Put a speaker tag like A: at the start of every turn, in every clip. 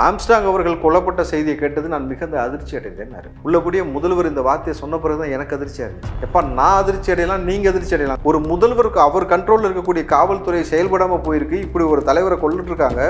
A: Armstrong அவர்கள் கொல்லப்பட்ட செய்தியை கேட்டது நான் மிகுந்த அதிர்ச்சி அடைந்தேன் உள்ளபடியே முதல்வர் இந்த வார்த்தையை சொன்ன பிறகுதான் எனக்கு அதிர்ச்சியாக இருந்துச்சு எப்பா நான் அதிர்ச்சி அடையலாம் நீங்க அதிர்ச்சி அடையலாம்? ஒரு முதல்வருக்கு அவர் கண்ட்ரோலில் இருக்கக்கூடிய காவல்துறை செயல்படாம போயிருக்கு இப்படி ஒரு தலைவரை கொண்டுட்டு இருக்காங்க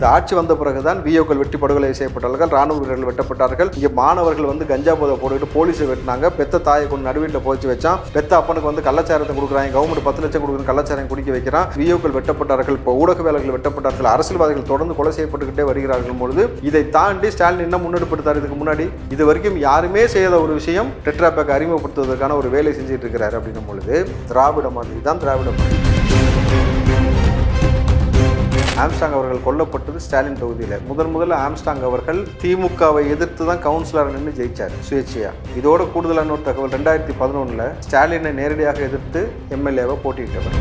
A: இந்த ஆட்சி வந்த பிறகுதான் விஓக்கள் வெட்டி படுகொலை செய்யப்பட்டார்கள். ராணுவ வீரர்கள் வெட்டப்பட்டார்கள். இங்கே மாணவர்கள் வந்து கஞ்சா போதை போட்டுக்கிட்டு போலீஸை வெட்டினாங்க. பெத்த தாயை கொண்டு நடுவீட்டில் போச்சு வச்சான். பெத்த அப்பனுக்கு வந்து கள்ளச்சாரத்தை கொடுக்குறாங்க. கவர்மெண்ட் பத்து லட்சம் கொடுக்குற கள்ளச்சாரம் குடிக்க வைக்கிறான். விஓக்கள் வெட்டப்பட்டார்கள். இப்போ ஊடகவியலாளர்கள் வெட்டப்பட்டார்கள். அரசியல்வாதிகள் தொடர்ந்து கொலை செய்யப்பட்டுக்கிட்டே வருகிறார்கள் பொழுது இதை தாண்டி ஸ்டாலின் என்ன முன்னெடுப்படுத்தார் இதுக்கு முன்னாடி? இது வரைக்கும் யாருமே செய்யாத ஒரு விஷயம் டெட்ரா பேக் அறிமுகப்படுத்துவதற்கான ஒரு வேலை செஞ்சுட்டு இருக்கிறார் அப்படின்னும் பொழுது திராவிட மாதிரி தான் திராவிட மாதிரி ஆம்ஸ்டாங் அவர்கள் கொல்லப்பட்டது ஸ்டாலின் தொகுதியில். முதன் முதல்ல ஆம்ஸ்டாங் அவர்கள் திமுகவை எதிர்த்து தான் கவுன்சிலர் நின்று ஜெயிச்சார் சுயேட்சையா. இதோட கூடுதலான ஒரு தகவல் ரெண்டாயிரத்தி பதினொன்றில் ஸ்டாலினை நேரடியாக எதிர்த்து எம்எல்ஏவை போட்டியிட்டவர்.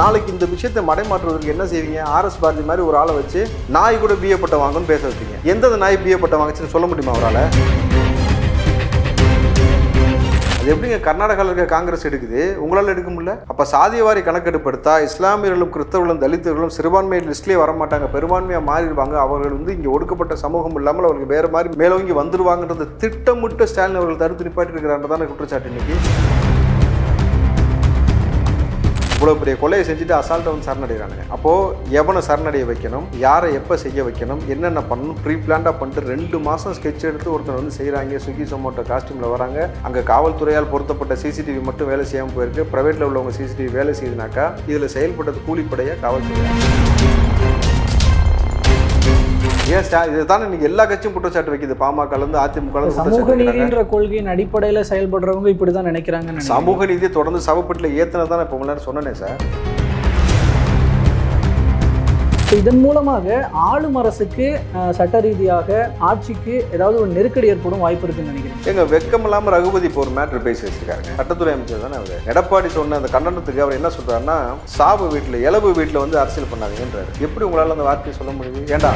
A: நாளைக்கு இந்த விஷயத்தை மடைமாற்றுவதற்கு என்ன செய்வீங்க? ஆர்எஸ் பாரதி மாதிரி ஒரு ஆளை வச்சு நாய் கூட பிஏ பட்டம் வாங்கன்னு பேச வைப்பீங்க. எந்த நாய் பிஏ பட்டம் வாங்குச்சுன்னு சொல்ல முடியுமா அவரால்? அது எப்படிங்க கர்நாடகாவில் இருக்க காங்கிரஸ் எடுக்குது? உங்களால் எடுக்க முடியல? அப்போ சாதியவாரி கணக்கெடுப்பு எடுத்தா இஸ்லாமியர்களும் கிறிஸ்தவர்களும் தலித்துகளும் சிறுபான்மை லிஸ்ட்லேயே வர மாட்டாங்க பெரும்பான்மையாக மாறிடுவாங்க. அவர்கள் வந்து இங்கே ஒடுக்கப்பட்ட சமூகம் இல்லாமல் அவர்கள் வேறு மாதிரி மேலோங்கி வந்துடுவாங்கன்றத திட்டமிட்டு ஸ்டாலின் அவர்கள் தடுத்து நிப்பாட்டி இருக்கிறான்றதான குற்றச்சாட்டு இன்னைக்கு? இவ்வளோ பெரிய கொலையை செஞ்சுட்டு அசால்ட்டை வந்து சரணடைகிறானுங்க. அப்போது எவனை சரணடைய வைக்கணும்? யாரை எப்போ செய்ய வைக்கணும்? என்னென்ன பண்ணணும்? ப்ரீ பிளான்டாக பண்ணிட்டு ரெண்டு மாதம் ஸ்கெட்ச் எடுத்து ஒருத்தர் வந்து செய்கிறாங்க ஸ்விக்கி சொமோட்டோ காஸ்டியூமில் வராங்க. அங்கே காவல்துறையால் பொருத்தப்பட்ட சிசிடிவி மட்டும் வேலை செய்யாமல் போயிருக்கு. ப்ரைவேட்டில் உள்ளவங்க சிசிடிவி வேலை செய்யுதுனாக்கா இதில் செயல்பட்டது கூலிப்படையாக காவல்துறை ஏன் ஸ்டா இதை தானே இன்னைக்கு எல்லா கட்சியும் குற்றச்சாட்டு வைக்குது. பாமகலேருந்து அதிமுக
B: சமூக நீதின்ற கொள்கையின் அடிப்படையில் செயல்படுறவங்க இப்படி தான் நினைக்கிறாங்கன்னு நினைக்கிறேன்.
A: சமூக நீதியை தொடர்ந்து சவப்பட்டில் ஏற்றினது தான் இப்போ முன்னாடி சொன்னேனே சார்.
B: இதன் மூலமாக ஆளும் அரசுக்கு சட்ட ரீதியாக ஆட்சிக்கு ஏதாவது ஒரு நெருக்கடி ஏற்படும் வாய்ப்பு இருக்குன்னு நினைக்கிறேன்.
A: எங்க வெக்கம் இல்லாம ரகுபதி இப்போ ஒரு மேட்ரு பேசி வச்சிருக்காருங்க. சட்டத்துறை அமைச்சர் தானே அவர். எடப்பாடி சொன்ன அந்த கண்டனத்துக்கு அவர் என்ன சொல்றாருன்னா சாவு வீட்டில் இலவு வீட்டில் வந்து அரசியல் பண்ணாதீங்கன்றாரு. எப்படி உங்களால் அந்த வார்த்தையை சொல்ல முடியுது? ஏண்டா?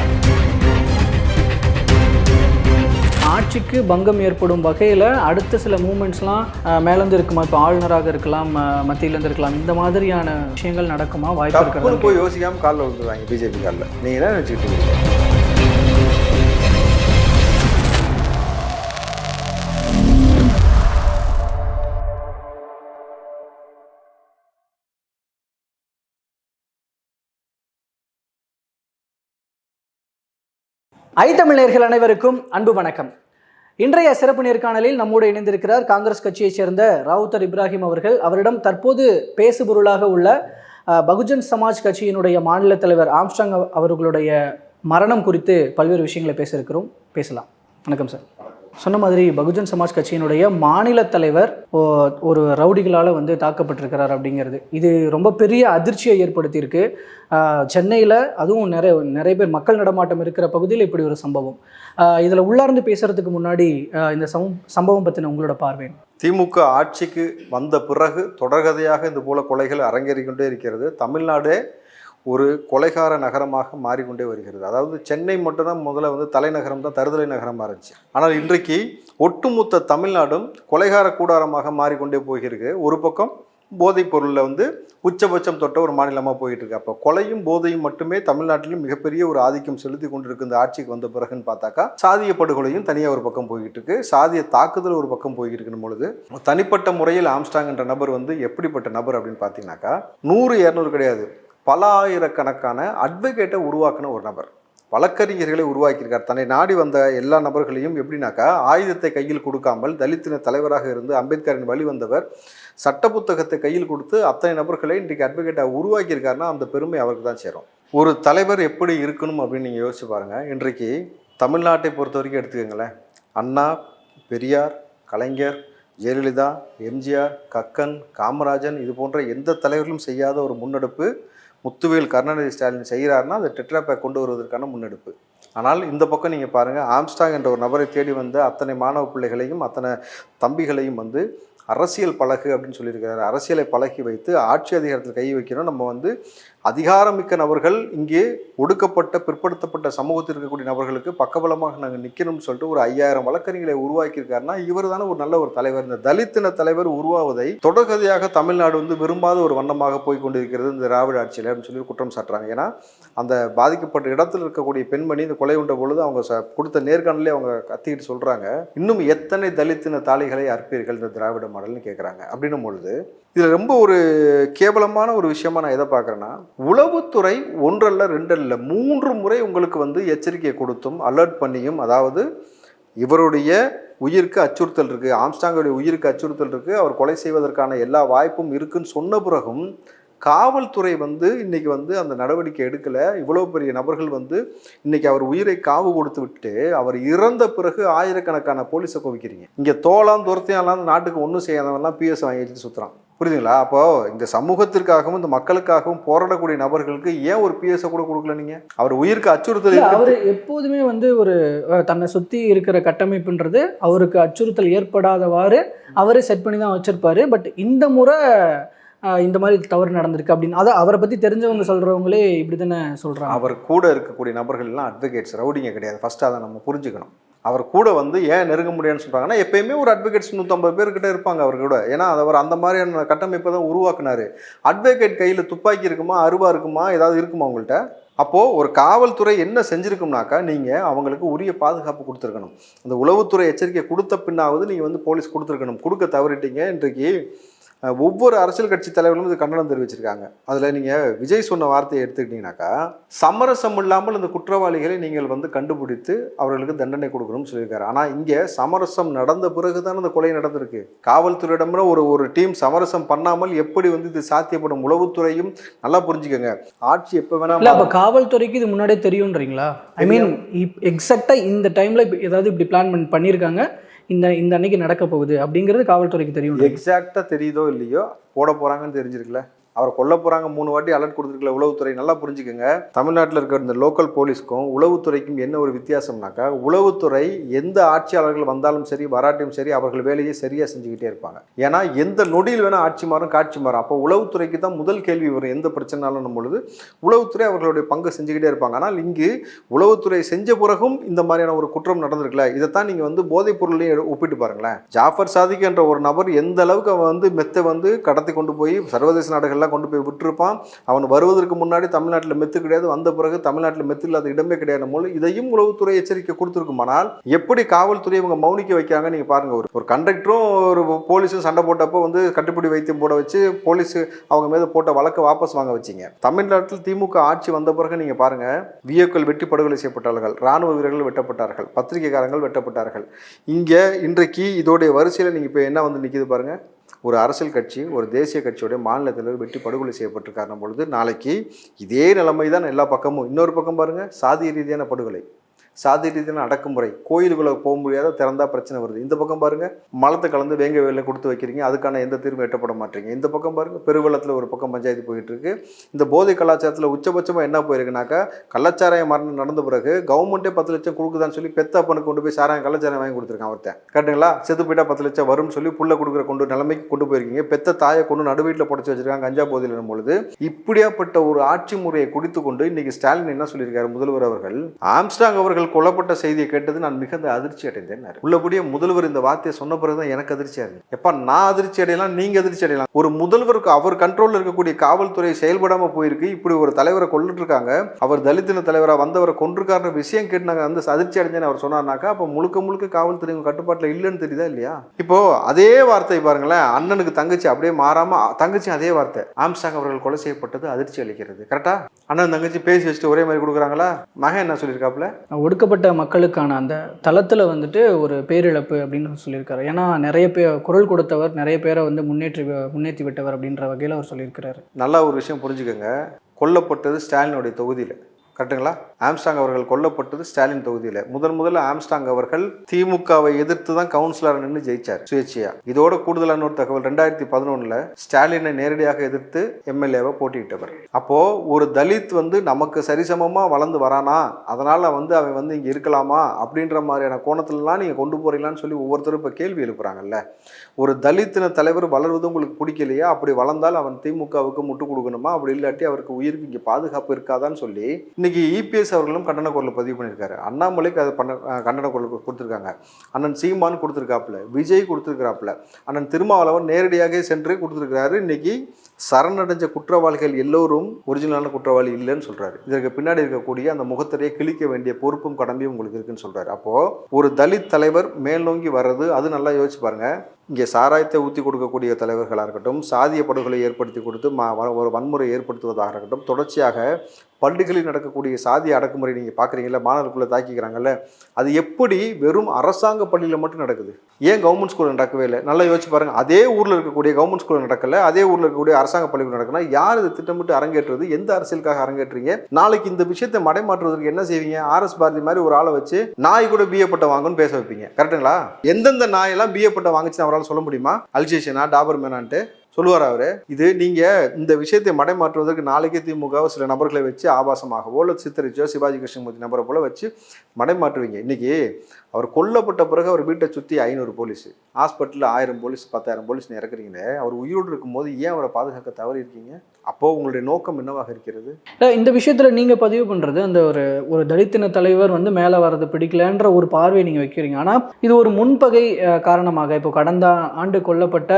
B: ஆட்சிக்கு பங்கம் ஏற்படும் வகையில் அடுத்த சில மூமெண்ட்ஸ்லாம் மேலேருந்து இருக்குமா? இப்போ ஆளுநராக இருக்கலாம் மத்தியிலேருந்து இருக்கலாம். இந்த மாதிரியான விஷயங்கள் நடக்குமா? வாய்ப்பு இருக்கிறது
A: போய் யோசிக்காம காலில் விழுந்துருவாங்க பிஜேபி காலில். நீங்க என்ன நினைச்சிட்டு இருக்கீங்க?
B: ஐ தமிழர்கள் அனைவருக்கும் அன்பு வணக்கம். இன்றைய சிறப்பு நேர்காணலில் நம்மோடு இணைந்திருக்கிறார் காங்கிரஸ் கட்சியைச் சேர்ந்த ராவுத்தர் இப்ராஹிம் அவர்கள். அவரிடம் தற்போது பேசுபொருளாக உள்ள பகுஜன் சமாஜ் கட்சியினுடைய மாநில தலைவர் ஆம்ஸ்டாங் அவர்களுடைய மரணம் குறித்து பல்வேறு விஷயங்களை பேசியிருக்கிறோம். பேசலாம். வணக்கம் சார். சொன்ன மாதிரி பகுஜன் சமாஜ் கட்சியினுடைய மாநில தலைவர் ஓ- ஒரு ரவுடிகளால் வந்து தாக்கப்பட்டிருக்கிறார் அப்படிங்கிறது. இது ரொம்ப பெரிய அதிர்ச்சியை ஏற்படுத்தியிருக்கு. சென்னையில் அதுவும் நிறைய நிறைய பேர் மக்கள் நடமாட்டம் இருக்கிற பகுதியில் இப்படி ஒரு சம்பவம். இதில் உள்ளார்ந்து பேசுகிறதுக்கு முன்னாடி இந்த சம் சம்பவம் பற்றின உங்களோட பார்வை
A: திமுக ஆட்சிக்கு வந்த பிறகு தொடர்கதையாக இது போல கொலைகள் அரங்கேறிக்கொண்டே இருக்கிறது. தமிழ்நாடே ஒரு கொலைகார நகரமாக மாறிக்கொண்டே வருகிறது. அதாவது சென்னை மட்டும்தான் முதல்ல வந்து தலைநகரம் தான் தருதலை நகரமாக இருந்துச்சு. ஆனால் இன்றைக்கு ஒட்டுமொத்த தமிழ்நாடும் கொலைகார கூடாரமாக மாறிக்கொண்டே போகிறது. ஒரு பக்கம் போதைப் பொருளில் வந்து உச்சபட்சம் தொட்ட ஒரு மாநிலமாக போயிட்டு இருக்கு அப்போ கொலையும் போதையும் மட்டுமே தமிழ்நாட்டிலும் மிகப்பெரிய ஒரு ஆதிக்கம் செலுத்தி கொண்டிருக்க இந்த ஆட்சிக்கு வந்த பிறகுன்னு பார்த்தாக்கா சாதிய படுகொலையும் தனியாக ஒரு பக்கம் போய்கிட்டு இருக்கு சாதிய தாக்குதல் ஒரு பக்கம் போய்கிட்டு இருக்கும் பொழுது தனிப்பட்ட முறையில் ஆம்ஸ்டாங் என்ற நபர் வந்து எப்படிப்பட்ட நபர் அப்படின்னு பார்த்தீங்கன்னாக்கா நூறு இரநூறு கிடையாது. பல ஆயிரக்கணக்கான அட்வொகேட்டை உருவாக்கின ஒரு நபர். வழக்கறிஞர்களை உருவாக்கியிருக்கார். தன்னை நாடி வந்த எல்லா நபர்களையும் எப்படின்னாக்கா ஆயுதத்தை கையில் கொடுக்காமல் தலித்தின தலைவராக இருந்து அம்பேத்கரின் வழி வந்தவர் சட்ட புத்தகத்தை கையில் கொடுத்து அத்தனை நபர்களை இன்றைக்கு அட்வொகேட்டாக உருவாக்கியிருக்காருன்னா அந்த பெருமை அவருக்கு தான் சேரும். ஒரு தலைவர் எப்படி இருக்கணும் அப்படின்னு நீங்கள் யோசிச்சு பாருங்கள் இன்றைக்கு தமிழ்நாட்டை பொறுத்த வரைக்கும் எடுத்துக்கோங்களேன். அண்ணா பெரியார் கலைஞர் ஜெயலலிதா எம்ஜிஆர் கக்கன் காமராஜன் இது போன்ற எந்த தலைவர்களும் செய்யாத ஒரு முன்னெடுப்பு முத்துவேல் கருணாநிதி ஸ்டாலின் செய்கிறாருன்னா அது டெட்ராபேக் கொண்டு வருவதற்கான முன்னெடுப்பு. ஆனால் இந்த பக்கம் நீங்கள் பாருங்கள் ஆம்ஸ்டாங் என்ற ஒரு நபரை தேடி வந்த அத்தனை மாணவ பிள்ளைகளையும் அத்தனை தம்பிகளையும் வந்து அரசியல் பழகு அப்படின்னு சொல்லியிருக்கிறாரு. அரசியலை பழகி வைத்து ஆட்சி அதிகாரத்தில் கை வைக்கணும். நம்ம வந்து அதிகாரமிக்க நபர்கள் இங்கே ஒடுக்கப்பட்ட பிற்படுத்தப்பட்ட சமூகத்தில் இருக்கக்கூடிய நபர்களுக்கு பக்கபலமாக நாங்கள் நிற்கணும்னு சொல்லிட்டு ஒரு ஐயாயிரம் வழக்கறிஞர்களை உருவாக்கியிருக்காருன்னா இவர் தானே ஒரு நல்ல ஒரு தலைவர். இந்த தலித்தின தலைவர் உருவாவதை தொடர்கதையாக தமிழ்நாடு வந்து விரும்பாத ஒரு வண்ணமாக போய் கொண்டிருக்கிறது இந்த திராவிட ஆட்சியில் அப்படின்னு சொல்லி குற்றம் சாட்டுறாங்க. ஏன்னா அந்த பாதிக்கப்பட்ட இடத்துல இருக்கக்கூடிய பெண்மணி இந்த கொலை உண்ட பொழுது அவங்க ச- கொடுத்த நேர்காணலே அவங்க கத்திக்கிட்டு சொல்கிறாங்க இன்னும் எத்தனை தலித்தின தாலிகளை அற்பீர்கள் இந்த திராவிட மாடல்னு கேட்குறாங்க அப்படின்னும் பொழுது இதில் ரொம்ப ஒரு கேவலமான ஒரு விஷயமா நான் எதை பார்க்குறேன்னா உளவுத்துறை ஒன்றல்ல ரெண்டல்ல மூன்று முறை உங்களுக்கு வந்து எச்சரிக்கை கொடுத்தும் அலர்ட் பண்ணியும் அதாவது இவருடைய உயிருக்கு அச்சுறுத்தல் இருக்குது ஆம்ஸ்டாங்கோடைய உயிருக்கு அச்சுறுத்தல் இருக்குது அவர் கொலை செய்வதற்கான எல்லா வாய்ப்பும் இருக்குன்னு சொன்ன பிறகும் காவல்துறை வந்து இன்றைக்கி வந்து அந்த நடவடிக்கை எடுக்கலை. இவ்வளோ பெரிய நபர்கள் வந்து இன்றைக்கி அவர் உயிரை காவு கொடுத்து விட்டு அவர் இறந்த பிறகு ஆயிரக்கணக்கான போலீஸை குவிக்கிறீங்க. இங்கே தோலாம் துரத்தியாலாம் நாட்டுக்கு ஒன்றும் செய்யாதவன்லாம் பிஎஸ் வாங்கி வச்சுட்டு சுற்றுறான் புரியுதுங்களா? அப்போ இந்த சமூகத்திற்காகவும் இந்த மக்களுக்காகவும் போராடக்கூடிய நபர்களுக்கு ஏன் ஒரு பிஎஸ்ஸை கூட கொடுக்கல நீங்க? அவர் உயிருக்கு அச்சுறுத்தல்.
B: அவர் எப்போதுமே வந்து ஒரு தன்னை சுற்றி இருக்கிற கட்டமைப்புன்றது அவருக்கு அச்சுறுத்தல் ஏற்படாதவாறு அவரே செட் பண்ணி தான் வச்சிருப்பாரு. பட் இந்த முறை இந்த மாதிரி தவறு நடந்திருக்கு அப்படின்னு அதை அவரை பற்றி தெரிஞ்சவங்க சொல்கிறவங்களே இப்படி தானே சொல்கிறாங்க
A: அவர் கூட இருக்கக்கூடிய நபர்கள் எல்லாம் அட்வொகேட்ஸ் ரவுடிங்க கிடையாது. ஃபர்ஸ்ட் அதை நம்ம புரிஞ்சுக்கணும். அவர் கூட வந்து ஏன் நெருங்க முடியாதுன்னு சொல்கிறாங்கன்னா எப்பயுமே ஒரு அட்வொகேட்ஸ் நூற்றம்பது பேர்கிட்ட இருப்பாங்க அவர் கூட. ஏன்னா அது அவர் அந்த மாதிரியான கட்டமைப்பை தான் உருவாக்குனாரு. அட்வொகேட் கையில் துப்பாக்கி இருக்குமா அருவா இருக்குமா ஏதாவது இருக்குமா உங்கள்கிட்ட அப்போது ஒரு காவல்துறை என்ன செஞ்சுருக்கும்னாக்கா நீங்கள் அவங்களுக்கு உரிய பாதுகாப்பு கொடுத்துருக்கணும். அந்த உளவுத்துறை எச்சரிக்கை கொடுத்த பின்னாவது நீங்கள் வந்து போலீஸ் கொடுத்துருக்கணும். கொடுக்க தவறிட்டீங்க இன்றைக்கு ஒவ்வொரு அரசியல் கட்சி தலைவர்களும் இது கண்டனம் தெரிவிச்சிருக்காங்க. அதில் நீங்கள் விஜய் சொன்ன வார்த்தையை எடுத்துக்கிட்டீங்கன்னாக்கா சமரசம் இல்லாமல் இந்த குற்றவாளிகளை நீங்கள் வந்து கண்டுபிடித்து அவர்களுக்கு தண்டனை கொடுக்கணும்னு சொல்லியிருக்காரு. ஆனால் இங்கே சமரசம் நடந்த பிறகு தான் இந்த கொலை நடந்திருக்கு. காவல்துறையிடம் ஒரு ஒரு டீம் சமரசம் பண்ணாமல் எப்படி வந்து இது சாத்தியப்படும் உளவுத்துறையும் நல்லா புரிஞ்சுக்கோங்க. ஆட்சி எப்போ
B: இல்லை
A: வேணாலும்
B: அப்போ காவல்துறைக்கு இது முன்னாடியே தெரியுன்றீங்களா ஐ மீன் எக்ஸாக்டாக இந்த டைமில் ஏதாவது இப்படி பிளான் பண்ணி பண்ணியிருக்காங்க. இந்த இந்த அன்னைக்கு நடக்க போகுது அப்படிங்கிறது காவல்துறைக்கு தெரியும்.
A: எக்ஸாக்டாக தெரியுதோ இல்லையோ போட போகிறாங்கன்னு தெரிஞ்சிருக்குல்ல. அவரை கொல்ல போகிறாங்க மூணு வாட்டி அலர்ட் கொடுத்துருக்கல உளவுத்துறை. நல்லா புரிஞ்சுக்கோங்க. தமிழ்நாட்டில் இருக்கிற இந்த லோக்கல் போலீஸ்க்கும் உளவுத்துறைக்கும் என்ன ஒரு வித்தியாசம்னாக்கா உளவுத்துறை எந்த ஆட்சியாளர்கள் வந்தாலும் சரி வராட்டியும் சரி அவர்கள் வேலையை சரியாக செஞ்சுக்கிட்டே இருப்பாங்க. ஏன்னா எந்த நொடியில் வேணால் ஆட்சி மாறும் காட்சி மாறும். அப்போ உளவுத்துறைக்கு தான் முதல் கேள்வி வரும் எந்த பிரச்சனைனாலும் பொழுது. உளவுத்துறை அவர்களுடைய பங்கு செஞ்சுக்கிட்டே இருப்பாங்க. ஆனால் இங்கு உளவுத்துறை செஞ்ச பிறகும் இந்த மாதிரியான ஒரு குற்றம் நடந்திருக்குல்ல இதைத்தான் நீங்கள் வந்து போதைப் பொருளையும் ஒப்பிட்டு பாருங்களேன். ஜாஃபர் சாதிக் என்ற ஒரு நபர் எந்த அளவுக்கு அவன் வந்து மெத்தை வந்து கடத்தி கொண்டு போய் சர்வதேச நாடுகளில் எல்லாம் கொண்டு போய் விட்டுருப்பான். அவன் வருவதற்கு முன்னாடி தமிழ்நாட்டில் மெத்து கிடையாது. வந்த பிறகு தமிழ்நாட்டில் மெத்து இல்லாத இடமே கிடையாது. போல இதையும் உளவுத்துறை எச்சரிக்கை கொடுத்துருக்குமானால் எப்படி காவல்துறை இவங்க மௌனிக்க வைக்கிறாங்க நீங்கள் பாருங்கள் ஒரு ஒரு கண்டக்டரும் ஒரு போலீஸும் சண்டை போட்டப்போ வந்து கட்டுப்பிடி வைத்தியம் போட வச்சு போலீஸ் அவங்க மீது போட்ட வழக்கை வாபஸ் வாங்க வச்சிங்க. தமிழ்நாட்டில் திமுக ஆட்சி வந்த பிறகு நீங்கள் பாருங்கள் விஏக்கள் வெட்டி படுகொலை செய்யப்பட்டார்கள். ராணுவ வீரர்கள் வெட்டப்பட்டார்கள். பத்திரிகைக்காரங்கள் வெட்டப்பட்டார்கள். இங்கே இன்றைக்கு இதோடைய வரிசையில் நீங்கள் இப்போ என்ன வந்து நிற்கிது பாருங்கள் ஒரு அரசியல் கட்சி ஒரு தேசிய கட்சியோடைய மாநில தலைவர் வெட்டி படுகொலை செய்யப்பட்டிருக்காருன்னும் பொழுது நாளைக்கு இதே நிலைமை தான் எல்லா பக்கமும். இன்னொரு பக்கம் பாருங்க சாதி ரீதியான படுகொலை. சாதி ரீதியான அடக்குமுறை கோயிலுக்குள்ளே போக முடியாத திறந்தா பிரச்சனை வருது. இந்த பக்கம் பாருங்க மலத்தை கலந்து வேங்க வேலை கொடுத்து வைக்கிறீங்க அதுக்கான எந்த தீர்வும் எட்டப்பட மாட்டீங்க இந்த பக்கம் பாருங்க பெருவெள்ளத்தில் ஒரு பக்கம் பஞ்சாயத்து போயிட்டு இருக்கு இந்த போதை கலாச்சாரத்தில் உச்சபட்சமாக என்ன போயிருக்குனாக்கா கள்ளச்சாராயம் மரணம் நடந்த பிறகு கவர்மெண்ட்டே பத்து லட்சம் கொடுக்குதான்னு சொல்லி பெத்த அப்பனுக்கு கொண்டு போய் சாராயம் கள்ளச்சாராயம் வாங்கி கொடுத்துருக்கான் ஒருத்தன் கரெக்டுங்களா செத்து போயிட்டா பத்து லட்சம் வரும்னு சொல்லி புள்ள கொடுக்குற கொண்டு நிலைமைக்கு கொண்டு போயிருக்கீங்க. பெத்த தாயை கொண்டு நடுவீட்டில் புடச்சி வச்சிருக்காங்க கஞ்சா போதையில் பொழுது. இப்படியாப்பட்ட ஒரு ஆட்சி முறையை குடித்து கொண்டு இன்னைக்கு ஸ்டாலின் என்ன சொல்லியிருக்காரு? முதல்வர் அவர்கள் ஆம்ஸ்டாங் அவர்கள் கொல்லப்பட்ட செய்தியை கேட்டது நான் மிகுந்த அதிர்ச்சி அடைந்தேன் உள்ளபடியே முதல்வர் இந்த வார்த்தையை சொன்ன பிறகுதான் எனக்கு அதிர்ச்சியா இருக்கு எப்ப நான் அதிர்ச்சி அடையலாம் நீங்க அதிர்ச்சி அடையலாம். ஒரு முதல்வருக்கு அவர் கண்ட்ரோல்ல இருக்கக்கூடிய காவல்துறை செயல்படாம போயிருக்கு இப்படி ஒரு தலைவரை கொண்டுட்டு இருக்காங்க. அவர் தலித்தின தலைவரா வந்தவரை கொண்டிருக்காருன்ற விஷயம் கேட்டு நாங்க வந்து அதிர்ச்சி அடைஞ்சேன்னு அவர் சொன்னார்னாக்கா அப்ப முழுக்க முழுக்க காவல்துறை உங்க கட்டுப்பாட்டுல இல்லைன்னு தெரியுதா இல்லையா? இப்போ அதே வார்த்தை பாருங்களேன் அண்ணனுக்கு தங்கச்சி அப்படியே மாறாம தங்கச்சி அதே வார்த்தை. ஆம்சாங் அவர்கள் கொலை செய்யப்பட்டது அதிர்ச்சி அளிக்கிறது. கரெக்டா அண்ணன் தங்கச்சி பேசி வச்சுட்டு ஒரே மாதிரி கொடுக்குறாங்களா? மகன் என்ன சொல்லியிருக்காப்புல?
B: ஒடுக்கப்பட்ட மக்களுக்கான அந்த தளத்தில் வந்துட்டு ஒரு பேரிழப்பு அப்படின்னு சொல்லியிருக்காரு. ஏன்னா நிறைய பேர் குரல் கொடுத்தவர் நிறைய பேரை வந்து முன்னேற்றி முன்னேற்றி விட்டவர் அப்படின்ற வகையில் அவர் சொல்லியிருக்கிறாரு.
A: நல்லா ஒரு விஷயம் புரிஞ்சுக்கோங்க. கொல்லப்பட்டது ஸ்டாலினுடைய தொகுதியில். கரெக்டுங்களா? ஆம்ஸ்டாங் அவர்கள் கொல்லப்பட்டது ஸ்டாலின் தொகுதியில். முதன் முதல்ல ஆம்ஸ்டாங் அவர்கள் திமுகவை எதிர்த்து தான் கவுன்சிலர் நின்று ஜெயிச்சார் சுயேட்சையா. இதோட கூடுதலான ஒரு தகவல் ரெண்டாயிரத்தி பதினொன்னுல ஸ்டாலினை நேரடியாக எதிர்த்து எம்எல்ஏவை போட்டியிட்டவர். அப்போ ஒரு தலித் வந்து நமக்கு சரிசமமா வளர்ந்து வரானா? அதனால வந்து அவன் வந்து இங்க இருக்கலாமா? அப்படின்ற மாதிரியான கோணத்துலலாம் நீங்க கொண்டு போறீங்களான்னு சொல்லி ஒவ்வொருத்தரும் இப்ப கேள்வி எழுப்புறாங்கல்ல. ஒரு தலித்தின தலைவர் வளர்வது உங்களுக்கு பிடிக்கலையா? அப்படி வளர்ந்தால் அவன் திமுகவுக்கு முட்டு கொடுக்கணுமா? அப்படி இல்லாட்டி அவருக்கு உயிருக்கு இங்கே பாதுகாப்பு இருக்காதான்னு சொல்லி இன்றைக்கி இபிஎஸ் அவர்களும் கண்டன குரல் பதிவு பண்ணியிருக்காரு. அண்ணாமலைக்கு அது பண்ண கண்டன குரல் கொடுத்துருக்காங்க. அண்ணன் சீமான் கொடுத்துருக்காப்புல விஜய் கொடுத்துருக்காப்புல அண்ணன் திருமாவளவன் நேரடியாக சென்று கொடுத்துருக்கிறாரு. இன்றைக்கி சரணடைஞ்ச குற்றவாளிகள் எல்லோரும் ஒரிஜினலான குற்றவாளி இல்லைன்னு சொல்கிறாரு இதற்கு பின்னாடி இருக்கக்கூடிய அந்த முகத்திரையை கிழிக்க வேண்டிய பொறுப்பும் கடமையும் உங்களுக்கு இருக்குன்னு சொல்கிறாரு அப்போது ஒரு தலித் தலைவர் மேல் நோங்கி வர்றது அது நல்லா யோசிச்சு பாருங்கள் இங்கே சாராயத்தை ஊற்றி கொடுக்கக்கூடிய தலைவர்களாக இருக்கட்டும் சாதிய படுகொலை ஏற்படுத்தி கொடுத்து மா ஒரு வன்முறை ஏற்படுத்துவதாக இருக்கட்டும் தொடர்ச்சியாக பள்ளிகளில் நடக்கக்கூடிய சாதிய அடக்குமுறை நீங்கள் பார்க்குறீங்களா மாணவர்களை தாக்கிக்கிறாங்கல்ல அது எப்படி வெறும் அரசாங்க பள்ளியில் மட்டும் நடக்குது? ஏன் கவர்மெண்ட் ஸ்கூலில் நடக்கவே இல்லை? நல்லா யோசிச்சு பாருங்க அதே ஊரில் இருக்கக்கூடிய கவர்மெண்ட் ஸ்கூலில் நடக்கல அதே ஊரில் இருக்கக்கூடிய அரசாங்க பள்ளிகள் நடக்குன்னா யார் இது திட்டமிட்டு அரங்கேற்றுறது? எந்த அரசியலுக்காக அரங்கேற்றுறீங்க? நாளைக்கு இந்த விஷயத்தை மடைமாற்றுவதற்கு என்ன செய்வீங்க? ஆர்எஸ் பாரதி மாதிரி ஒரு ஆளை வச்சு நாய் கூட பிஏ பட்டம் வாங்குன்னு பேச வைப்பீங்க. கரெக்டுங்களா எந்தெந்த நாயெல்லாம் பிஏ பட்டம் வாங்குச்சுன்னு அவரால் சொல்ல முடியுமா? அல்சேஷனா டாபர் மேனான்ட்டு? சொல்லுவார் அவர். இது நீங்கள் இந்த விஷயத்தை மடைமாற்றுவதற்கு நாளைக்கே திமுக சில நபர்களை வச்சு ஆபாசமாகவோ இல்லை சித்தரிச்சோ சிவாஜி கிருஷ்ணமூர்த்தி நபரை போல வச்சு மடைமாற்றுவீங்க. இன்னைக்கு அவர் கொல்லப்பட்ட பிறகு அவர் வீட்டை சுற்றி ஐநூறு போலீஸ் ஹாஸ்பிட்டலில் ஆயிரம் போலீஸ் பத்தாயிரம் போலீஸ் இறக்குறீங்களே அவர் உயிரோடு இருக்கும்போது ஏன் அவரை பாதுகாக்க தவறி இருக்கீங்க? அப்போ உங்களுடைய நோக்கம் என்னவாக இருக்கிறது?
B: இந்த விஷயத்துல நீங்க பதிவு பண்றது அந்த ஒரு ஒரு தலித்தின தலைவர் வந்து மேலே வர்றது பிடிக்கலன்ற ஒரு பார்வையை நீங்க வைக்கிறீங்க. ஆனா இது ஒரு முன்பகை காரணமாக. இப்போ கடந்த ஆண்டு கொல்லப்பட்ட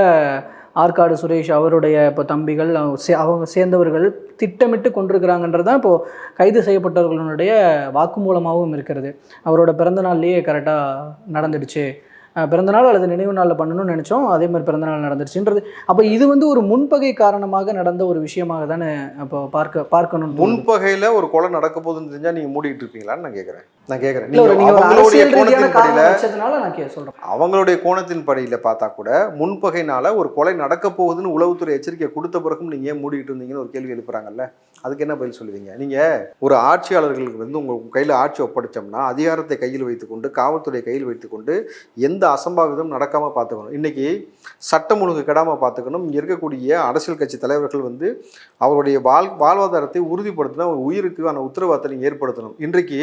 B: ஆற்காடு சுரேஷ் அவருடைய இப்போ தம்பிகள் அவங்க சே- அவங்க சேர்ந்தவர்கள் திட்டமிட்டு கொண்டிருக்கிறாங்கன்றது தான் இப்போது கைது செய்யப்பட்டவர்களுடைய வாக்குமூலமாகவும் இருக்கிறது. அவரோட பிறந்தநாள்லேயே கரெக்டாக நடந்துடுச்சு. அஹ், பிறந்த நாள் அல்லது நினைவு நாளில் பண்ணணும்னு நினச்சோம். அதே மாதிரி பிறந்த நாள் நடந்துடுச்சுன்றது அப்போ இது வந்து ஒரு முன்பகை காரணமாக நடந்த ஒரு விஷயமாக தானே அப்போ பார்க்க பார்க்கணும்
A: முன்பகையில் ஒரு கொலை நடக்க போகுதுன்னு தெரிஞ்சா நீங்க மூடிட்டு இருப்பீங்களான்னு நான் கேட்குறேன் நான் கேட்குறேன்
B: இல்ல ஒரு நீங்க ஒரு
A: அவங்களுடைய
B: அரசியல் ரீதியான
A: கோணத்தின் படியில
B: காரணம் வச்சதுனால நான் கே சொல்றேன்.
A: அவங்களுடைய கோணத்தின் படியில் பார்த்தா கூட முன்பகைனால ஒரு கொலை நடக்க போகுதுன்னு உளவுத்துறை எச்சரிக்கை கொடுத்த பிறகும் நீங்கள் ஏன் மூடிட்டு இருந்தீங்கன்னு ஒரு கேள்வி எழுப்புறாங்கல்ல? அதுக்கு என்ன பதில் சொல்லுவீங்க? நீங்கள் ஒரு ஆட்சியாளர்களுக்கு வந்து உங்கள் கையில் ஆட்சி ஒப்படைச்சோம்னா அதிகாரத்தை கையில் வைத்துக்கொண்டு காவல்துறை கையில் வைத்துக்கொண்டு எந்த அசம்பாவிதம் நடக்காமல் பார்த்துக்கணும். இன்றைக்கி சட்டம் ஒழுங்கு கெடாமல் பார்த்துக்கணும். இங்கே இருக்கக்கூடிய அரசியல் கட்சி தலைவர்கள் வந்து அவருடைய வாழ் வாழ்வாதாரத்தை உறுதிப்படுத்தினா அவங்க உயிருக்கான உத்தரவாதத்தை நீங்கள் ஏற்படுத்தணும். இன்றைக்கு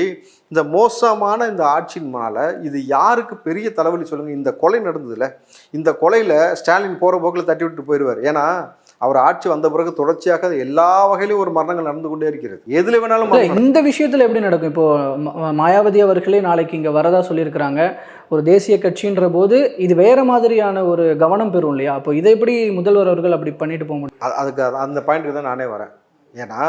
A: இந்த மோசமான இந்த ஆட்சியின் மேலே இது யாருக்கு பெரிய தலைவலி சொல்லுங்கள் இந்த கொலை நடந்ததில்ல இந்த கொலையில் ஸ்டாலின் போகிற போக்கில் தட்டி விட்டு போயிடுவார் ஏன்னா அவர் ஆட்சி வந்த பிறகு தொடர்ச்சியாக எல்லா வகையிலும் ஒரு மரணங்கள் நடந்து கொண்டே இருக்கிறது. எதுல வேணாலும்
B: இந்த விஷயத்துல எப்படி நடக்கும்? இப்போ மாயாவதி அவர்களே நாளைக்கு இங்க வரதா சொல்லியிருக்கிறாங்க. ஒரு தேசிய கட்சின்ற போது இது வேற மாதிரியான ஒரு கவனம் பெறும் இல்லையா? அப்போ இதை எப்படி முதல்வர் அவர்கள் அப்படி பண்ணிட்டு போக முடியும்?
A: அதுக்கு அது- அந்த பாயிண்ட்டுக்கு தான் நானே வரேன். ஏன்னா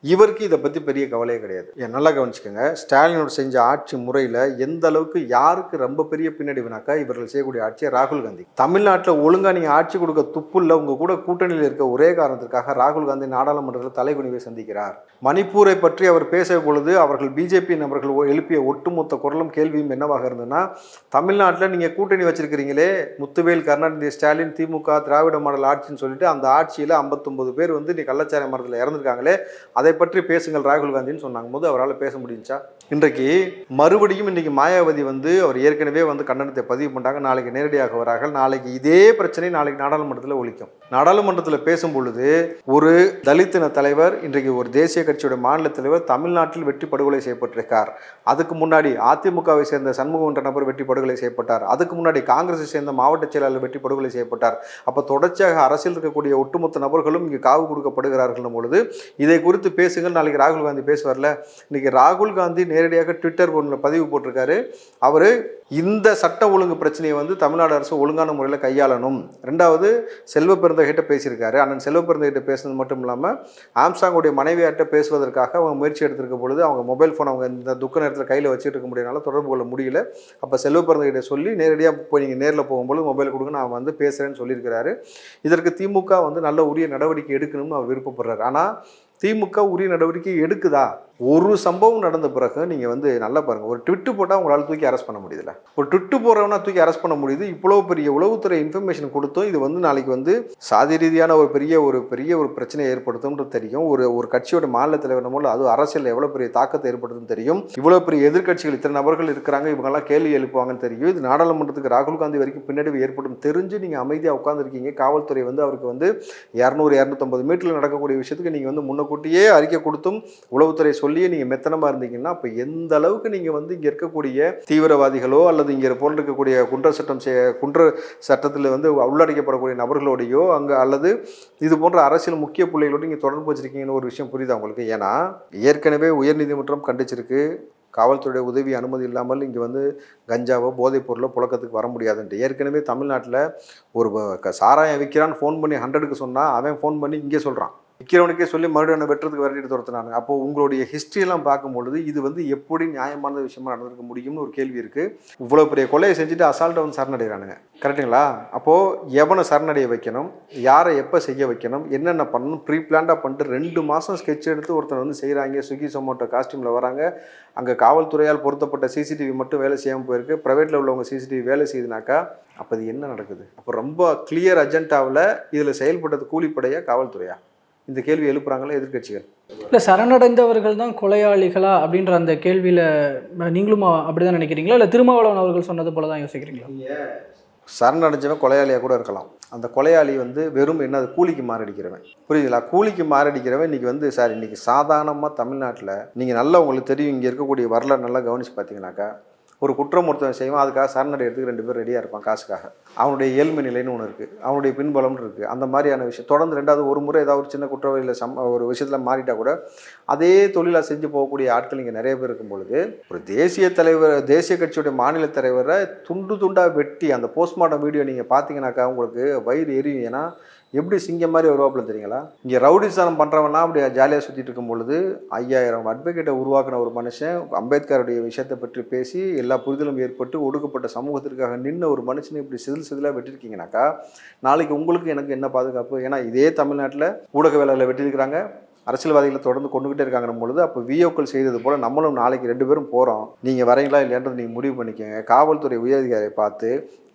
A: இவருக்கு இதை பற்றி பெரிய கவலையே கிடையாது. ஏன் நல்லா கவனிச்சுக்கோங்க. ஸ்டாலினோட செஞ்ச ஆட்சி முறையில் எந்த அளவுக்கு யாருக்கு ரொம்ப பெரிய பின்னடைவுனாக்கா இவர்கள் செய்யக்கூடிய ஆட்சியை ராகுல் காந்தி. தமிழ்நாட்டில் ஒழுங்காக நீங்கள் ஆட்சி கொடுக்க துப்புள்ள உங்கள் கூட கூட்டணியில் இருக்க ஒரே காரணத்திற்காக ராகுல் காந்தி நாடாளுமன்றத்தில் தலைகுனிவை சந்திக்கிறார். மணிப்பூரை பற்றி அவர் பேசிய பொழுது அவர்கள் பிஜேபி நபர்கள் ஒ- எழுப்பிய ஒட்டுமொத்த குரலும் கேள்வியும் என்னவாக இருந்ததுன்னா தமிழ்நாட்டில் நீங்கள் கூட்டணி வச்சிருக்கிறீங்களே முத்துவேல் கருணாநிதி ஸ்டாலின் திமுக திராவிட மாடல் ஆட்சின்னு சொல்லிட்டு அந்த ஆட்சியில் 59 பேர் வந்து நீ கள்ளச்சாராய மரத்தில் இறந்துருக்காங்களே அதை பற்றி பேசுங்கள் ராகுல் காந்தின்னு சொன்னாங்க. போது அவரால் பேச முடிஞ்சா இன்றைக்கு மறுபடியும் இன்றைக்கி மாயாவதி வந்து அவர் ஏற்கனவே வந்து கண்டனத்தை பதிவு பண்ணாங்க நாளைக்கு நேரடியாக வரார்கள். நாளைக்கு இதே பிரச்சனை நாளைக்கு நாடாளுமன்றத்தில் ஒழிக்கும் நாடாளுமன்றத்தில் பேசும் பொழுது ஒரு தலித்தின தலைவர் இன்றைக்கு ஒரு தேசிய கட்சியோட மாநில தலைவர் தமிழ்நாட்டில் வெற்றி படுகொலை செய்யப்பட்டிருக்கார். அதுக்கு முன்னாடி அதிமுகவை சேர்ந்த சண்முகம் என்ற நபர் வெட்டி படுகொலை செய்யப்பட்டார். அதுக்கு முன்னாடி காங்கிரஸை சேர்ந்த மாவட்ட செயலாளர் வெற்றி படுகொலை செய்யப்பட்டார். அப்போ தொடர்ச்சியாக அரசியல் இருக்கக்கூடிய ஒட்டுமொத்த நபர்களும் இங்கு காவு கொடுக்கப்படுகிறார்கள் பொழுது இதை குறித்து பேசுங்கள். நாளைக்கு ராகுல் காந்தி பேசுவார்ல. இன்னைக்கு ராகுல் காந்தி நேரடியாக ட்விட்டர் ஒன்றில் பதிவு போட்டிருக்காரு. அவர் இந்த சட்ட ஒழுங்கு பிரச்சனையை வந்து தமிழ்நாடு அரசு ஒழுங்கான முறையில் கையாளணும். ரெண்டாவது செல்வ பிறந்தகிட்ட பேசியிருக்காரு. அண்ணன் செல்வ பிறந்தகிட்ட பேசுனது மட்டும் இல்லாமல் ஆம்சாங்குடைய மனைவியார்கிட்ட பேசுவதற்காக அவங்க முயற்சி எடுத்திருக்க பொழுது அவங்க மொபைல் ஃபோன் அவங்க இந்த துக்க நேரத்தில் கையில் வச்சுட்டு இருக்க முடியனால தொடர்பு கொள்ள முடியல. அப்போ செல்வ பிறந்தகிட்ட சொல்லி நேரடியாக போய் நீங்கள் நேரில் போகும்போது மொபைல் கொடுங்க நான் வந்து பேசுகிறேன்னு சொல்லியிருக்கிறாரு. இதற்கு திமுக வந்து நல்ல உரிய நடவடிக்கை எடுக்கணும்னு அவர் விருப்பப்படுறாரு. ஆனால் திமுக உரிய நடவடிக்கை எடுக்குதா? ஒரு சம்பவம் நடந்த பிறகு நீங்கள் வந்து நல்லா பாருங்கள் ஒரு ட்விட்டு போட்டால் உங்களால் தூக்கி அரெஸ்ட் பண்ண முடியுதுல்ல ஒரு ட்விட்டு போகிறவனா தூக்கி அரெஸ்ட் பண்ண முடியுது. இவ்வளோ பெரிய உளவுத்துறை இன்ஃபர்மேஷன் கொடுத்தும் இது வந்து நாளைக்கு வந்து சாதி ரீதியான ஒரு பெரிய ஒரு பெரிய ஒரு பிரச்சனையை ஏற்படுத்தும்ன்றது தெரியும். ஒரு ஒரு கட்சியோட மாநில தலைவர் மூலம் அது அரசியல் எவ்வளோ பெரிய தாக்கத்தை ஏற்படுத்தும் தெரியும். இவ்வளோ பெரிய எதிர்க்கட்சிகள் இத்தனை நபர்கள் இருக்கிறாங்க இவங்கெல்லாம் கேள்வி எழுப்புவாங்கன்னு தெரியும். இது நாடாளுமன்றத்துக்கு ராகுல் காந்தி வரைக்கும் பின்னடைவு ஏற்படும். தெரிஞ்சு நீங்கள் அமைதியாக உட்காந்துருக்கீங்க காவல்துறை வந்து அவருக்கு வந்து இரநூறு இரநூத்தம்பது மீட்டரில் நடக்கக்கூடிய விஷயத்துக்கு நீங்கள் வந்து முன்னக்கூட்டியே அறிக்கை கொடுத்தும் உளவுத்துறை சொல்லியே நீங்கள் மெத்தனமாக இருந்தீங்கன்னா அப்போ எந்த அளவுக்கு நீங்கள் வந்து இங்கே இருக்கக்கூடிய தீவிரவாதிகளோ அல்லது இங்கே போல் இருக்கக்கூடிய குன்ற சட்டம் செய்ய குன்ற சட்டத்தில் வந்து உள்ளடக்கப்படக்கூடிய நபர்களோடையோ அங்கே அல்லது இது போன்ற அரசியல் முக்கிய புள்ளிகளோடு நீங்கள் தொடர்பு வச்சிருக்கீங்கன்னு ஒரு விஷயம் புரியுதா உங்களுக்கு? ஏன்னா ஏற்கனவே உயர்நீதிமன்றம் கண்டிச்சிருக்கு. காவல்துறை உதவி அனுமதி இல்லாமல் இங்கே வந்து கஞ்சாவோ போதைப் பொருளோ புழக்கத்துக்கு வர முடியாதுன்ட்டு. ஏற்கனவே தமிழ்நாட்டில் ஒரு க- சாராயம் விற்கிறான்னு ஃபோன் பண்ணி ஹண்ட்ரடுக்கு சொன்னால் அவன் ஃபோன் பண்ணி இங்கே சொல்கிறான் விற்கிறவனுக்கே சொல்லி மறுபடியும் என்ன வெட்டுறதுக்கு விரட்டிட்டு துரத்துனாங்க. அப்போ உங்களுடைய ஹிஸ்ட்ரியெல்லாம் பார்க்கும்பொழுது இது வந்து எப்படி நியாயமான விஷயமா நடந்திருக்க முடியும்னு ஒரு கேள்வி இருக்குது இவ்வளோ பெரிய கொலையை செஞ்சுட்டு அசால்ட்டை வந்து சரணடைகிறானுங்க. கரெக்டுங்களா அப்போது எவனை சரணடைய வைக்கணும்? யாரை எப்போ செய்ய வைக்கணும்? என்னென்ன பண்ணணும்? ப்ரீ பிளான்டாக பண்ணிட்டு ரெண்டு மாதம் ஸ்கெட்ச் எடுத்து ஒருத்தர் வந்து செய்கிறாங்க ஸ்விக்கி சொமோட்டோ காஸ்டியூமில் வராங்க. அங்கே காவல்துறையால் பொருத்தப்பட்ட சிசிடிவி மட்டும் வேலை செய்யாமல் போயிருக்கு. ப்ரைவேட்டில் உள்ளவங்க சிசிடிவி வேலை செய்யுதுனாக்கா அப்போ இது என்ன நடக்குது? அப்போ ரொம்ப கிளியர் அஜெண்டாவில் இதில் செயல்பட்டது கூலிப்படையா? காவல்துறையா? இந்த கேள்வி எழுப்புறாங்களா எதிர்க்கட்சிகள்?
B: இல்லை சரணடைந்தவர்கள் தான் கொலையாளிகளா அப்படின்ற அந்த கேள்வியில் நீங்களும் அப்படி தான் நினைக்கிறீங்களா? இல்லை திருமாவளவன் அவர்கள் சொன்னது போல தான் யோசிக்கிறீங்களா?
A: சரணடைஞ்சவன் கொலையாளியாக கூட இருக்கலாம். அந்த கொலையாளி வந்து வெறும் என்ன அது கூலிக்கு மாரடிக்கிறவன். புரியுதுங்களா? கூலிக்கு மாரடிக்கிறவன் இன்னைக்கு வந்து சார் இன்னைக்கு சாதாரணமாக தமிழ்நாட்டில் நீங்கள் நல்லா உங்களுக்கு தெரியும் இங்கே இருக்கக்கூடிய வரலாறு நல்லா கவனித்து பார்த்தீங்கன்னாக்கா ஒரு குற்றம் ஒருத்தன் செய்வான் அதுக்காக சரணடைகிறதுக்கு ரெண்டு பேர் ரெடியாக இருப்பான் காசுக்காக. அவனுடைய ஏழ்மை நிலைன்னு ஒன்று இருக்குது அவனுடைய பின்பலம்னு இருக்குது அந்த மாதிரியான விஷயம். தொடர்ந்து ரெண்டாவது ஒரு முறை ஏதாவது ஒரு சின்ன குற்றவாளியில் சம் ஒரு விஷயத்தில் மாறிட்டால் கூட அதே தொழிலாக செஞ்சு போகக்கூடிய ஆட்கள் இங்கே நிறைய பேர் இருக்கும் பொழுது ஒரு தேசிய தலைவர் தேசிய கட்சியுடைய மாநில தலைவரை துண்டு துண்டாக வெட்டி அந்த போஸ்ட்மார்ட்டம் வீடியோ நீங்கள் பார்த்தீங்கன்னாக்கா உங்களுக்கு வயிறு எரியும். ஏன்னா எப்படி சிங்கம் மாதிரி வருவாப்புல தெரியுங்களா? இங்கே ரவுடிசானம் பண்ணுறவனா அப்படி ஜாலியாக சுற்றிட்டு இருக்கும் பொழுது ஐயாயிரம் அட்வொகேட்டை உருவாக்கின ஒரு மனுஷன் அம்பேத்கருடைய விஷயத்தை பற்றி பேசி எல்லா புரிதலும் ஏற்பட்டு ஒடுக்கப்பட்ட சமூகத்திற்காக நின்று ஒரு மனுஷனை இப்படி சிதில் சிதிலாக வெட்டிருக்கீங்கனாக்கா நாளைக்கு உங்களுக்கு எனக்கு என்ன பாதுகாப்பு? ஏன்னா இதே தமிழ்நாட்டில் ஊடக வேலையில் வெட்டியிருக்கிறாங்க. அரசியல்வாதிகளை தொடர்ந்து கொண்டுகிட்டே இருக்காங்க பொழுது அப்போ விஓக்கள் செய்தது போல் நம்மளும் நாளைக்கு ரெண்டு பேரும் போகிறோம் நீங்கள் வரீங்களா இல்லையான்றது நீங்கள் முடிவு பண்ணிக்கோங்க. காவல்துறை உயரதிகாரியை பார்த்து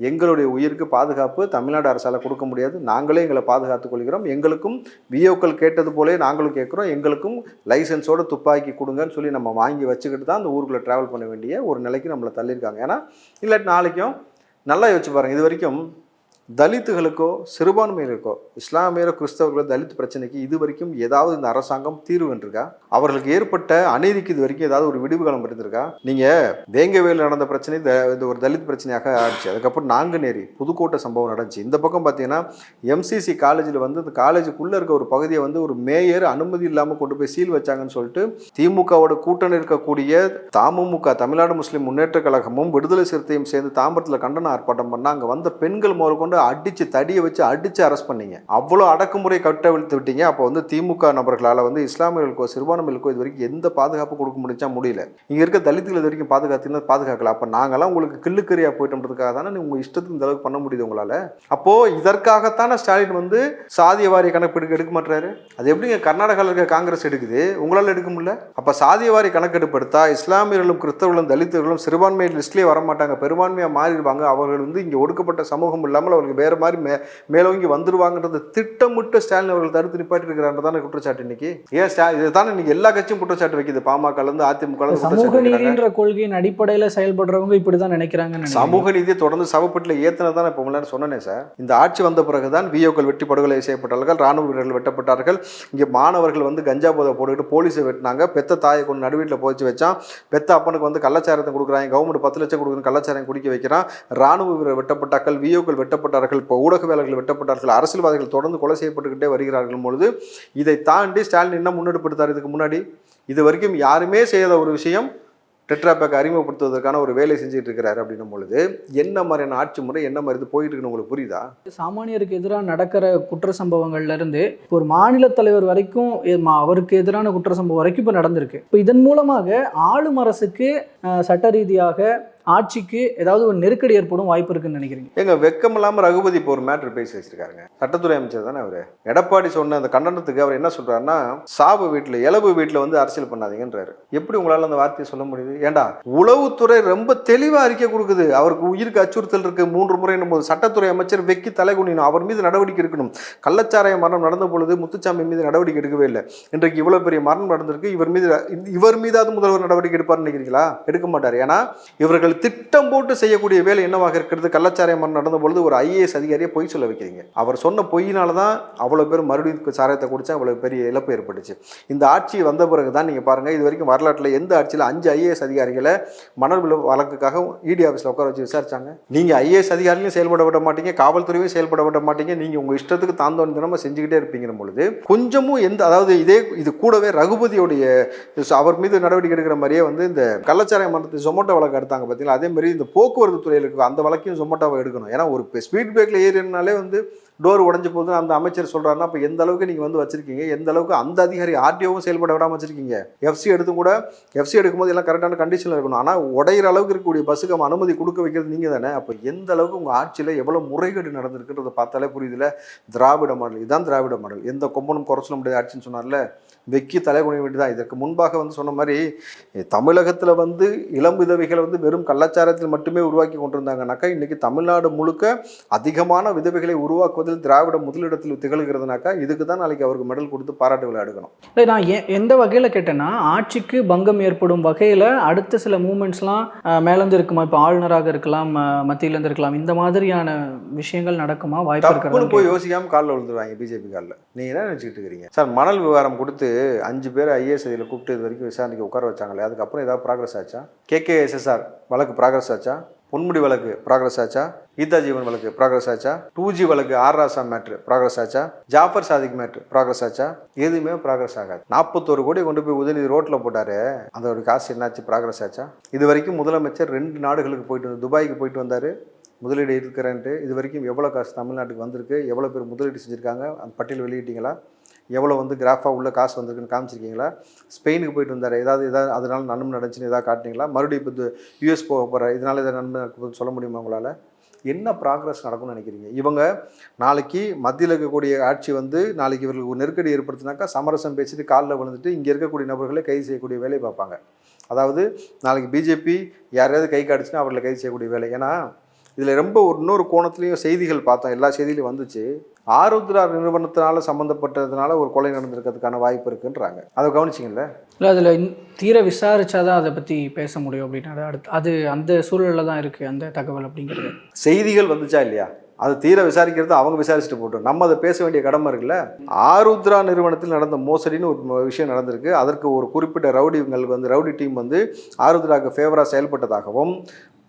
A: எங்களுடைய உயிருக்கு பாதுகாப்பு தமிழ்நாடு அரசால் கொடுக்க முடியாது. நாங்களே எங்களை பாதுகாத்துக் கொள்கிறோம். எங்களுக்கும் விஓக்கள் கேட்டது போலே நாங்களும் கேட்குறோம். எங்களுக்கும் லைசன்ஸோட துப்பாக்கி கொடுங்கன்னு சொல்லி நம்ம வாங்கி வச்சுக்கிட்டு தான் அந்த ஊருக்குள்ளே ட்ராவல் பண்ண வேண்டிய ஒரு நிலைக்கு நம்மளை தள்ளியிருக்காங்க. ஏன்னா இல்லாட்டி நாளைக்கும் நல்லா யோசிச்சு பாருங்கள் இது வரைக்கும் தலித்துகளுக்கோ சிறுபான்மையினருக்கோ இஸ்லாமியரோ கிறிஸ்தவர்களோ தலித் பிரச்சனைக்கு இது வரைக்கும் ஏதாவது இந்த அரசாங்கம் தீர்வு என்றிருக்கா அவர்களுக்கு ஏற்பட்ட அநீதிக்கு இது வரைக்கும் ஏதாவது ஒரு விடுவு காலம் இருந்திருக்கா? நீங்கள் தேங்கவேல் நடந்த பிரச்சனை இந்த இது ஒரு தலித் பிரச்சனையாக ஆயிடுச்சு அதுக்கப்புறம் நாங்குநேரி புதுக்கோட்டை சம்பவம் நடந்துச்சு. இந்த பக்கம் பார்த்தீங்கன்னா எம்சிசி காலேஜில் வந்து இந்த காலேஜுக்குள்ளே இருக்க ஒரு பகுதியை வந்து ஒரு மேயர் அனுமதி இல்லாமல் கொண்டு போய் சீல் வச்சாங்கன்னு சொல்லிட்டு திமுகவோட கூட்டணி இருக்கக்கூடிய தமுமுக தமிழ்நாடு முஸ்லீம் முன்னேற்ற கழகமும் விடுதலை சிறுத்தையும் சேர்ந்து தாம்பரத்தில் கண்டன ஆர்ப்பாட்டம் பண்ணால் அங்கே வந்த பெண்கள் முதற்கொண்டு அடித்து தடியை வச்சு அடித்து அரெஸ்ட் பண்ணீங்க. அவ்வளோ அடக்குமுறை கட்டவிழ்த்து விட்டீங்க. அப்போ வந்து திமுக நபர்களால் வந்து இஸ்லாமியர்களுக்கோ சிறுபான்மைகளுக்கோ இது வரைக்கும் எந்த பாதுகாப்பு கொடுக்க முடிஞ்சா முடியல. இங்கே இருக்க தலித்துகள் இது வரைக்கும் பாதுகாத்தீங்கன்னா பாதுகாக்கல. அப்போ நாங்களாம் உங்களுக்கு கிள்ளுக்கறியாக போயிட்டோன்றதுக்காக தானே உங்கள் இஷ்டத்துக்கு இந்த அளவுக்கு பண்ண முடியுது உங்களால்? அப்போது இதற்காகத்தானே ஸ்டாலின் வந்து சாதிய வாரிய கணக்கெடுக்க எடுக்க மாட்டாரு அது எப்படிங்க கர்நாடகாவில் இருக்க காங்கிரஸ் எடுக்குது? உங்களால் எடுக்க முடியல? அப்போ சாதிய வாரி கணக்கெடுப்பு இஸ்லாமியர்களும் கிறிஸ்தவர்களும் தலித்துகளும் சிறுபான்மை லிஸ்ட்லேயே வர மாட்டாங்க பெரும்பான்மையாக மாறிடுவாங்க. அவர்கள் வந்து இங்கே ஒடுக்கப்பட்ட சமூகம் இல்லாமல் அவர்களுக்கு வேறு மாதிரி மே மேலோங்கி வந்துருவாங்கன்றது திட்டமிட்டு ஸ்டாலின் அவர்கள் தடுத்து நிப்பாட்டி இருக்கிறாங்க தானே குற்றச்சாட்டு இன்னைக்கு. ஏன் ஸ்டா இது தானே இன்னைக்கு எல்லா கட்சியும் குற்றச்சாட்டு வைக்குது. பாமகலேருந்து அதிமுக
B: சமூக நீதின்ற கொள்கையின் அடிப்படையில் செயல்படுறவங்க இப்படி தான் நினைக்கிறேன்.
A: சமூக நீதியை தொடர்ந்து சவப்பட்டில் ஏற்றினது தான் இப்போ முன்னாடி சொன்னனே சார் இந்த ஆட்சி வந்த பிறகுதான் விஓக்கள் வெட்டி படுகொலை செய்யப்பட்டார்கள் ராணுவ வீரர்கள் வெட்டப்பட்டார்கள். இங்கே மாணவர்கள் வந்து கஞ்சா போதை போட்டுக்கிட்டு போலீஸை வெட்டினாங்க. பெத்த தாயை கொண்டு நடுவீட்டில் போச்சு வச்சான். பெத்த அப்பனுக்கு வந்து கள்ளச்சாரத்தை கொடுக்குறாங்க. கவர்மெண்ட் பத்து லட்சம் கொடுக்குற கள்ளச்சாரம் குடிக்க வைக்கிறான். ராணுவ வீரர் வெட்டப்பட்டார்கள் விஓக்கள் வெட்டப்பட்டார்கள் இப்போ ஊடகவியலாளர்கள் வெட்டப்பட்டார்கள் அரசியல்வாதிகள் தொடர்ந்து கொலை செய்யப்பட்டுக்கிட்டே வருகிறார்கள் பொழுது இதை தாண்டி ஸ்டாலின் என்ன முன்னெடுப்பு எடுத்தார் இதுக்கு முன்னாடி? இது வரைக்கும் யாருமே செய்யாத ஒரு விஷயம் டெட்ராபேக் அறிமுகப்படுத்துவதற்கான ஒரு வேலை செஞ்சுட்டு இருக்கிறாரு அப்படின்னும் பொழுது என்ன மாதிரியான ஆட்சி முறை என்ன மாதிரி இது போயிட்டு இருக்குன்னு உங்களுக்கு புரியுதா?
B: சாமானியருக்கு எதிராக நடக்கிற குற்ற சம்பவங்கள்ல இருந்து ஒரு மாநில தலைவர் வரைக்கும் மா- அவருக்கு எதிரான குற்ற சம்பவம் வரைக்கும் இப்போ நடந்திருக்கு. இப்போ இதன் மூலமாக ஆளும் அரசுக்கு சட்ட ரீதியாக ஆட்சிக்கு ஏதாவது ஒரு நெருக்கடி ஏற்படும் வாய்ப்பு இருக்குன்னு நினைக்கிறீங்க?
A: எங்க வெக்கம் இல்லாம ரகுபதி இப்போ ஒரு மேட்ரு பேசி வச்சிருக்காருங்க. சட்டத்துறை அமைச்சர் தானே அவரு? எடப்பாடி சொன்ன அந்த கண்டனத்துக்கு அவர் என்ன சொல்றாருன்னா சாபு வீட்டுல இளவு வீட்டுல வந்து அரசியல் பண்ணாதீங்கன்றாரு. எப்படி உங்களால அந்த வார்த்தையை சொல்ல முடியுது? ஏண்டா உளவுத்துறை ரொம்ப தெளிவா அறிக்கை கொடுக்குது. அவருக்கு உயிருக்கு அச்சுறுத்தல் இருக்கு. மூன்று முறை போது சட்டத்துறை அமைச்சர் வெக்கி தலைகுனிணும் அவர் மீது நடவடிக்கை எடுக்கணும். கள்ளச்சாராய மரணம் நடந்த பொழுது முத்துச்சாமி மீது நடவடிக்கை எடுக்கவே இல்லை. இன்றைக்கு இவ்வளவு பெரிய மரணம் நடந்திருக்கு. இவர் மீது இவர் மீதாவது முதல்வர் நடவடிக்கை எடுப்பார் நினைக்கிறீங்களா எடுக்க மாட்டார். ஏன்னா இவர்கள் திட்டம் போட்டு செய்யக்கூடிய வேலை என்னவாக இருக்கிறது? கள்ளச்சாராய மரணம் நடந்த பொழுது ஒரு ஐஏஎஸ் அதிகாரியை பொய் சொல்ல வைக்கிறீங்க. அவர் சொன்ன பொய்யினால தான் அவ்வளோ பேர் மறுபடியும் சாராயத்தை குடிச்சா அவ்வளோ பெரிய இழப்பு ஏற்பட்டுச்சு. இந்த ஆட்சி வந்த பிறகு தான் நீங்கள் பாருங்கள் இது வரைக்கும் வரலாற்றில் எந்த ஆட்சியில் அஞ்சு ஐஏஎஸ் அதிகாரிகளை மணல் வழக்குக்காக இடி ஆஃபீஸில் உட்கார வச்சு விசாரிச்சாங்க? நீங்கள் ஐஏஎஸ் அதிகாரியும் செயல்பட விட மாட்டீங்க காவல்துறையும் செயல்பட விட மாட்டீங்க நீங்கள் உங்கள் இஷ்டத்துக்கு தாந்தோன் தினமாக செஞ்சுக்கிட்டே இருப்பீங்கிற பொழுது கொஞ்சமும் எந்த அதாவது இதே இது கூடவே ரகுபதியுடைய அவர் மீது நடவடிக்கை எடுக்கிற மாதிரியே வந்து இந்த கள்ளச்சாராய மரணத்தை ஜொமோட்டோ வழக்கு எடுத்தாங்க பார்த்தீங்களா அதே மாதிரி இந்த போக்குவரத்து துறையில் இருக்க அந்த வழக்கையும் ஜொமோட்டோவை எடுக்கணும். ஏன்னா ஒரு ஸ்பீட் பிரேக்கில் ஏறினாலே வந்து டோர் உடஞ்சி போகுது அந்த அமைச்சர் சொல்றாருன்னா அப்போ எந்த அளவுக்கு நீங்கள் வந்து வச்சிருக்கீங்க? எந்த அளவுக்கு அந்த அதிகாரி ஆர்டிஓவும் செயல்பட விடாமல் வச்சிருக்கீங்க? எஃப்சி எடுத்தும் கூட எஃப்சி எடுக்கும்போது எல்லாம் கரெக்டான கண்டிஷனில் இருக்கணும். ஆனால் உடையிற அளவுக்கு இருக்கக்கூடிய பஸ்ஸுக்கு அனுமதி கொடுக்க வைக்கிறது நீங்கள் தானே? அப்போ எந்த அளவுக்கு உங்கள் ஆட்சியில் எவ்வளோ முறைகேடு நடந்திருக்குன்றத பார்த்தாலே புரியுதுல திராவிட மாடல் இதுதான் திராவிட மாடல். எந்த கொம்பனும் குறை சொல்ல முடியாது ஆட்சின்னு சொன்னார்ல? வெக்கி தலைகுனி வேண்டியதான் இதற்கு முன்பாக வந்து சொன்ன மாதிரி தமிழகத்தில் வந்து இளம் விதவைகளை வந்து வெறும் கள்ளச்சாரத்தில் மட்டுமே உருவாக்கி கொண்டிருந்தாங்கனாக்கா இன்னைக்கு தமிழ்நாடு முழுக்க அதிகமான விதவைகளை உருவாக்குவதில் திராவிட முதலிடத்தில் திகழ்கிறதுனாக்கா இதுக்கு தான் நாளைக்கு அவருக்கு மெடல் கொடுத்து பாராட்டு விழா எடுக்கணும்.
B: இல்லை நான் எந்த வகையில் கேட்டேன்னா ஆட்சிக்கு பங்கம் ஏற்படும் வகையில் அடுத்த சில மூமெண்ட்ஸ்லாம் மேலேருந்து இருக்குமா இப்போ ஆளுநராக இருக்கலாம் மத்தியிலேருந்து இருக்கலாம் இந்த மாதிரியான விஷயங்கள் நடக்குமா? வாய்ப்பு இருக்கிறது
A: போய் யோசிக்காம காலில் விழுந்துருவாங்க பிஜேபி காலில். நீங்க என்ன நினைச்சிட்டு இருக்கிறீங்க? சார் மணல் விவகாரம் கொடுத்து அஞ்சு பேர் ஐஏஎஸ் இதில் கூப்பிட்டு இது வரைக்கும் விசாரணைக்கு உட்கார வச்சாங்களே அதுக்கப்புறம் ஏதாவது ப்ராக்ரஸ் ஆச்சா? கேகேஎஸ்எஸ்ஆர் வழக்கு ப்ராக்ரஸ் ஆச்சா? பொன்முடி வழக்கு ப்ராக்ரஸ் ஆச்சா? கீதா ஜீவன் வழக்கு ப்ராக்ரஸ் ஆச்சா? டூ ஜி வழக்கு ஆர் ராசா மேட்ரு ப்ராக்ரஸ் ஆச்சா? ஜாஃபர் சாதிக் மேட்ரு ப்ராக்ரஸ் ஆச்சா? எதுவுமே ப்ராக்ரஸ் ஆகாது. நாற்பத்தோரு கோடி கொண்டு போய் உதயநிதி ரோட்டில் போட்டாரு. அதோட காசு என்னாச்சு? ப்ராக்ரஸ் ஆச்சா? இது வரைக்கும் முதலமைச்சர் ரெண்டு நாடுகளுக்கு போயிட்டு வந்து துபாய்க்கு போயிட்டு வந்தார். முதலீடு இருக்கிறேன்ட்டு. இது வரைக்கும் எவ்வளோ காசு தமிழ்நாட்டுக்கு வந்திருக்கு? எவ்வளோ பேர் முதலீடு செஞ்சுருக்காங்க? அந்த பட்டியல் வெளியிட்டீங்களா? எவ்வளோ வந்து கிராஃபாக உள்ள காசு வந்திருக்குன்னு காமிச்சிருக்கீங்களா? ஸ்பெயினுக்கு போயிட்டு வந்தார். ஏதாவது ஏதாவது அதனால நன்மை நடந்துச்சுன்னு ஏதாவது காட்டினீங்களா? மறுபடியும் இப்போ யூஎஸ் போக போகிற இதனால் ஏதாவது நன்மை நடக்குதுன்னு சொல்ல முடியுமா உங்களால்? என்ன ப்ராக்ரஸ் நடக்கும்னு நினைக்கிறீங்க? இவங்க நாளைக்கு மத்தியில் இருக்கக்கூடிய ஆட்சி வந்து நாளைக்கு இவர்களுக்கு நெருக்கடி ஏற்படுத்தினாக்கா சமரசம் பேசிட்டு காலில் விழுந்துட்டு இங்கே இருக்கக்கூடிய நபர்களை கைது செய்யக்கூடிய வேலையை பார்ப்பாங்க. அதாவது நாளைக்கு பிஜேபி யாரையாவது கை காட்டுச்சுன்னா அவர்களை கைது செய்யக்கூடிய வேலை. ஏன்னா இதில் ரொம்ப ஒரு இன்னொரு கோணத்துலேயும் செய்திகள் பார்த்தோம். எல்லா செய்தியிலையும் வந்துச்சு. ஆருத்ரா நிறுவனத்தினால சம்மந்தப்பட்டதுனால ஒரு கொலை நடந்திருக்கிறதுக்கான வாய்ப்பு இருக்குன்றாங்க. அதை கவனிச்சிங்கல்ல
B: இல்லை அதில் தீர விசாரிச்சாதான் அதை பற்றி பேச முடியும் அப்படின்னு. அடுத்து அது அந்த சூழலில் தான் இருக்குது அந்த தகவல் அப்படிங்கிறது.
A: செய்திகள் வந்துச்சா இல்லையா? அது தீர விசாரிக்கிறது அவங்க விசாரிச்சுட்டு போட்டோம். நம்ம அதை பேச வேண்டிய கடமை இருக்குல்ல? ஆருத்ரா நிறுவனத்தில் நடந்த மோசடின்னு ஒரு விஷயம் நடந்திருக்கு. அதற்கு ஒரு குறிப்பிட்ட ரவுடிங்கள் வந்து ரவுடி டீம் வந்து ஆருத்ராவுக்கு ஃபேவராக செயல்பட்டதாகவும்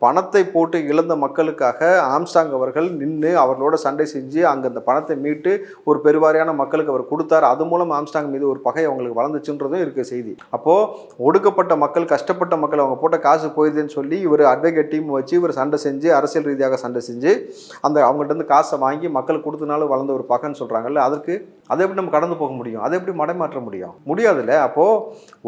A: பணத்தை போட்டு இழந்த மக்களுக்காக ஆம்ஸ்டாங் அவர்கள் நின்று அவர்களோட சண்டை செஞ்சு அங்கே அந்த பணத்தை மீட்டு ஒரு பெருவாரியான மக்களுக்கு அவர் கொடுத்தார். அது மூலம் ஆம்ஸ்டாங் மீது ஒரு பகை அவங்களுக்கு வளர்ந்துச்சுன்றதும் இருக்க செய்தி. அப்போது ஒடுக்கப்பட்ட மக்கள் கஷ்டப்பட்ட மக்கள் அவங்க போட்ட காசு போயிருதுன்னு சொல்லி இவர் அட்வொகேட் டீம் வச்சு இவர் சண்டை செஞ்சு அரசியல் ரீதியாக சண்டை செஞ்சு அந்த அவங்கள்ட்ட இருந்து காசை வாங்கி மக்களுக்கு கொடுத்தனால வளர்ந்த ஒரு பகன்னு சொல்கிறாங்கல்ல அதற்கு அதை எப்படி நம்ம கடந்து போக முடியும்? அதை எப்படி மடைமாற்ற முடியும்? முடியாதுல்ல. அப்போது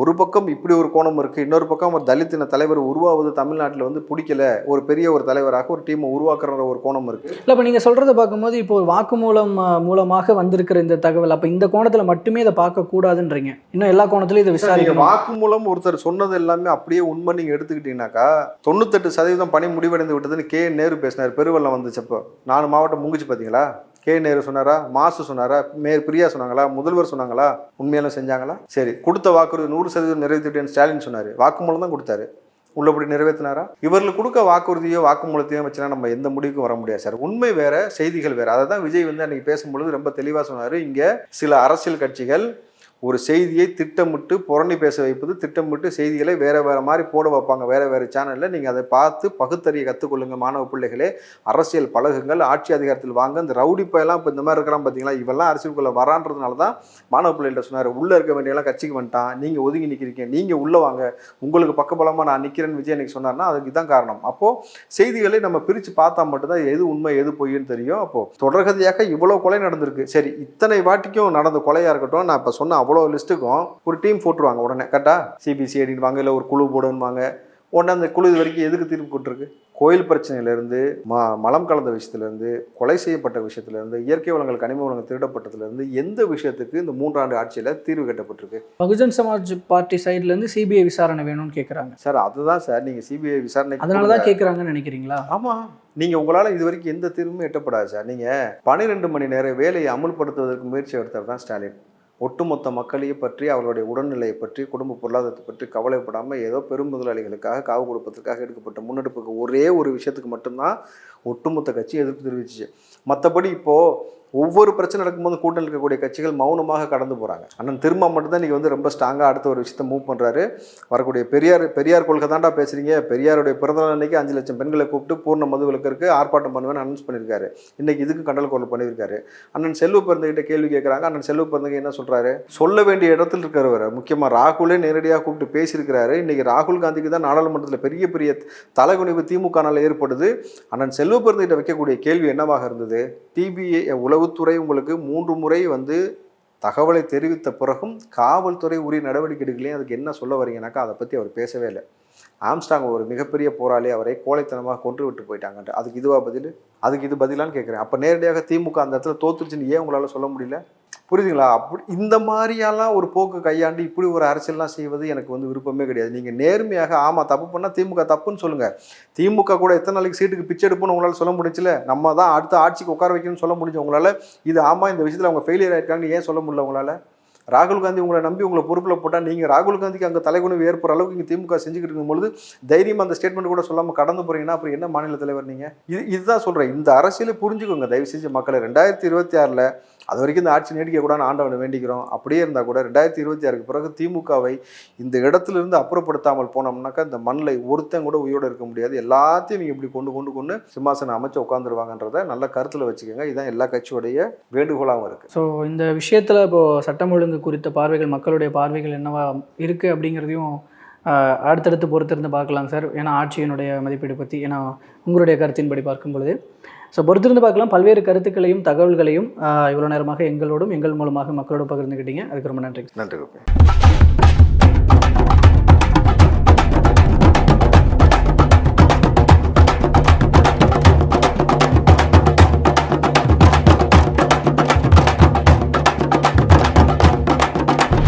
A: ஒரு பக்கம் இப்படி ஒரு கோணம் இருக்குது இன்னொரு பக்கம் ஒரு தலித்தின தலைவர் உருவாவது தமிழ்நாட்டில் வந்து பிடிக்கல ஒரு பெரிய ஒரு தலைவராக ஒரு டீமை உருவாக்குற ஒரு கோணம் இருக்குது
B: இல்லை இப்போ நீங்கள் சொல்கிறத பார்க்கும்போது இப்போ ஒரு வாக்குமூலம் மூலமாக வந்திருக்கிற இந்த தகவல் அப்போ இந்த கோணத்தில் மட்டுமே இதை பார்க்கக்கூடாதுன்றீங்க இன்னும் எல்லா கோணத்துலையும் இதை
A: நீங்க
B: விசாரிக்கணும்.
A: வாக்கு மூலம் ஒருத்தர் சொன்னது எல்லாமே அப்படியே உண்மை நீங்க எடுத்துக்கிட்டீங்கன்னாக்கா தொண்ணூத்தெட்டு சதவீதம் பணி முடிவடைந்து விட்டதுன்னு கே. நேரு பேசினார். பெருவெள்ளம் வந்துச்சப்போ நாலு மாவட்டம் முங்குச்சு பார்த்தீங்களா கே. நேரு சொன்னாரா? மாசு சொன்னாரா? மேயர் பிரியா சொன்னாங்களா? முதல்வர் சொன்னாங்களா? உண்மையெல்லாம் செஞ்சாங்களா? சரி கொடுத்த வாக்குறுதி நூறு சதவீதம் நிறைவேற்றிட்டேன்னு ஸ்டாலின் சொன்னாரு. வாக்குமூலம் தான் கொடுத்தாரு. உள்ளபடி நிறைவேற்றினாரா? இவர்களுக்கு கொடுக்க வாக்குறுதியோ வாக்குமூலத்தையோ வச்சுனா நம்ம எந்த முடிவுக்கும் வர முடியாது சார். உண்மை வேற செய்திகள் வேற. அதை தான் விஜய் வந்து அன்னைக்கு பேசும்பொழுது ரொம்ப தெளிவாக சொன்னார். இங்கே சில அரசியல் கட்சிகள் ஒரு செய்தியை திட்டமிட்டு புரணி பேச வைப்பது திட்டமிட்டு செய்திகளை வேறு வேறு மாதிரி போட வைப்பாங்க. வேறு வேறு சேனலில் நீங்கள் அதை பார்த்து பகுத்தறிய கற்றுக்கொள்ளுங்க மாணவ பிள்ளைகளே. அரசியல் பழகுங்கள் ஆட்சி அதிகாரத்தில் வாங்க. இந்த ரவுடிப்பெல்லாம் இப்போ இந்த மாதிரி இருக்கிறான் பார்த்தீங்களா இவெல்லாம் அரசியலுக்குள்ள வரான்றதுனால தான் மாணவ பிள்ளைகிட்ட சொன்னார் உள்ளே இருக்க வேண்டியெல்லாம் கட்சிக்கு வந்துட்டான். நீங்கள் ஒதுங்கி நிற்கிறீங்க நீங்கள் உள்ளே வாங்க. உங்களுக்கு பக்கபலமாக நான் நிற்கிறேன்னு விஜய் எனக்கு சொன்னார்னா அதுக்கு தான் காரணம். அப்போ செய்திகளை நம்ம பிரித்து பார்த்தா மட்டும்தான் எது உண்மை எது பொய்ன்னு தெரியும். அப்போ தொடர்கதையாக இவ்வளோ கொலை நடந்திருக்கு. சரி இத்தனை வாட்டிக்கும் நடந்த கொலையாக இருக்கட்டும். நான் இப்போ சொன்ன அவ்வளோ லிஸ்ட்டுக்கும் ஒரு டீம் போட்டுருவாங்க உடனே கரெக்டா சிபிசிஐடின்னு வாங்க இல்லை ஒரு குழு போடுவாங்க உடனே அந்த குழு இது வரைக்கும் எதுக்கு தீர்ப்பு கொட்டிருக்கு கோயில் பிரச்சனையிலேருந்து ம மலம் கலந்த விஷயத்துலேருந்து கொலை செய்யப்பட்ட விஷயத்துலேருந்து இயற்கை வளங்கள் கனிம வளங்கள் திருடப்பட்டதுலேருந்து எந்த விஷயத்துக்கு இந்த மூன்றாண்டு ஆட்சியில் தீர்வு கட்டப்பட்டிருக்கு?
B: பகுஜன் சமாஜ் பார்ட்டி சைடுல இருந்து சிபிஐ விசாரணை வேணும்னு கேக்குறாங்க.
A: சார் அதுதான் சார் நீங்கள் சிபிஐ விசாரணை
B: அதனால தான் கேக்குறாங்கன்னு நினைக்கிறீங்களா?
A: ஆமாம் நீங்கள் உங்களால் இது வரைக்கும் எந்த தீர்வுமே எட்டப்படாது சார். நீங்கள் பன்னிரெண்டு மணி நேர வேலையை அமுல்படுத்துவதற்கு முயற்சி எடுத்தவர் தான் ஸ்டாலின். ஒட்டுமொத்த மக்களையும் பற்றி அவர்களுடைய உடல்நிலையை பற்றி குடும்ப பொருளாதாரத்தை பற்றி கவலைப்படாமல் ஏதோ பெரும் முதலாளிகளுக்காக காவு கொடுப்பதற்காக எடுக்கப்பட்ட முன்னெடுப்புக்கு ஒரே ஒரு விஷயத்துக்கு மட்டும்தான் ஒட்டுமொத்த கட்சி எதிர்ப்பு தெரிவிச்சிச்சு. மற்றபடி இப்போது ஒவ்வொரு பிரச்சனை நடக்கும்போது கூட்டணி இருக்கக்கூடிய கட்சிகள் மௌனமாக கடந்து போகிறாங்க அண்ணன் திரும்ப மட்டும்தான் இன்றைக்கி வந்து ரொம்ப ஸ்ட்ராங்காக அடுத்த ஒரு விஷயத்தை மூவ் பண்ணுறாரு வரக்கூடிய பெரியார் பெரியார் கொள்கை தாண்டா பேசுகிறீங்க பெரியாருடைய பிறந்தநாள் அன்னைக்கு அஞ்சு லட்சம் பெண்களை கூப்பிட்டு பூர்ண மது ஆர்ப்பாட்டம் பண்ணுவேன்னு அனௌன்ஸ் பண்ணியிருக்காரு. இன்றைக்கி இதுக்கு கண்டல் கொள்ள பண்ணியிருக்காரு. அண்ணன் செல்வ பிறந்தகிட்ட கேள்வி கேட்குறாங்க அண்ணன் செல்வ பிறந்தகை என்ன சொல்கிறாரு சொல்ல வேண்டிய இடத்துல இருக்கிறவர் முக்கியமாக ராகுலே நேரடியாக கூப்பிட்டு பேசியிருக்கிறாரு. இன்றைக்கி ராகுல் காந்திக்கு தான் நாடாளுமன்றத்தில் பெரிய பெரிய தலைகுனிவு திமுகனால் ஏற்படுது. அண்ணன் செல்வ பிறந்தகிட்ட வைக்கக்கூடிய கேள்வி என்னவாக இருந்தது? டிபிஏ உலக உளவுத்துறை உங்களுக்கு மூன்று முறை வந்து தகவலை தெரிவித்த பிறகும் காவல்துறை உரிய நடவடிக்கை எடுக்கலையும் அதுக்கு என்ன சொல்ல வரீங்கனாக்கா அதை பற்றி அவர் பேசவே இல்லை. ஆம்ஸ்டாங் ஒரு மிகப்பெரிய போராளி அவரை கோழைத்தனமாக கொன்று விட்டு போயிட்டாங்கன்ற. அதுக்கு இதுவா பதில்? அதுக்கு இது பதிலான்னு கேட்குறேன் அப்போ நேரடியாக திமுக அந்த இடத்துல தோத்துருச்சுன்னு ஏன் உங்களால் சொல்ல முடியல? புரியுதுங்களா? அப்படி இந்த மாதிரியெல்லாம் ஒரு போக்கு கையாண்டு இப்படி ஒரு அரசியல்லாம் செய்வது எனக்கு வந்து விருப்பமே கிடையாது. நீங்கள் நேர்மையாக ஆமாம் தப்பு பண்ணால் திமுக தப்புன்னு சொல்லுங்கள் திமுக கூட எத்தனை நாளைக்கு சீட்டுக்கு பிச்சை எடுப்புன்னு உங்களால் சொல்ல முடிச்சுல நம்ம தான் அடுத்த ஆட்சிக்கு உட்கார வைக்கணும்னு சொல்ல முடிஞ்சு உங்களால். இது ஆமாம் இந்த விஷயத்தில் அவங்க ஃபெயிலியர் ஆயிருக்காங்கன்னு ஏன் சொல்ல முடியல உங்களால்? ராகுல் காந்தி உங்களை நம்பி உங்களை பொறுப்பில் போட்டால் நீங்கள் ராகுல் காந்திக்கு அங்கே தலைகுனிவு ஏற்படுற அளவுக்கு இங்கே திமுக செஞ்சுக்கிட்டு இருக்கும்பொழுது தைரியம் அந்த ஸ்டேட்மெண்ட் கூட சொல்லாமல் கடந்து போகிறீங்கன்னா அப்புறம் என்ன மாநில தலைவர் நீங்கள் இது இதுதான் சொல்கிறேன் இந்த அரசியலை புரிஞ்சுக்கோங்க. தயவு செஞ்சு மக்களை ரெண்டாயிரத்தி இருபத்தி ஆறில் அது வரைக்கும் இந்த ஆட்சி நீடிக்கக்கூடாதுன்னு ஆண்டவனை வேண்டிக்கிறோம். அப்படியே இருந்தால் கூட ரெண்டாயிரத்தி இருபத்தி ஆறுக்கு பிறகு திமுகவை இந்த இடத்துலேருந்து அப்புறப்படுத்தாமல் போனோம்னாக்கா இந்த மண்ணில் ஒருத்தன் கூட உயிரோடு இருக்க முடியாது. எல்லாத்தையும் நீங்கள் இப்படி கொண்டு கொண்டு கொண்டு சிம்மாசனம் அமைச்சு உட்காந்துருவாங்கன்றத நல்ல கருத்தில் வச்சுக்கோங்க. இதுதான் எல்லா கட்சியுடைய வேண்டுகோளாகவும் இருக்குது
B: ஸோ இந்த விஷயத்தில் இப்போது சட்டம் ஒழுங்கு குறித்த பார்வைகள் மக்களுடைய பார்வைகள் என்னவா இருக்குது அப்படிங்கிறதையும் அடுத்தடுத்து பொறுத்திருந்து பார்க்கலாம் சார். ஏன்னா ஆட்சியினுடைய மதிப்பீடு பற்றி ஏன்னா உங்களுடைய கருத்தின்படி பார்க்கும் பொழுது. ஸோ பொறுத்திருந்து பார்க்கலாம். பல்வேறு கருத்துக்களையும் தகவல்களையும் இவ்வளோ நேரமாக எங்களோடும் எங்கள் மூலமாக மக்களோடு பகிர்ந்துக்கிட்டீங்க அதுக்கு ரொம்ப நன்றி
A: நன்றி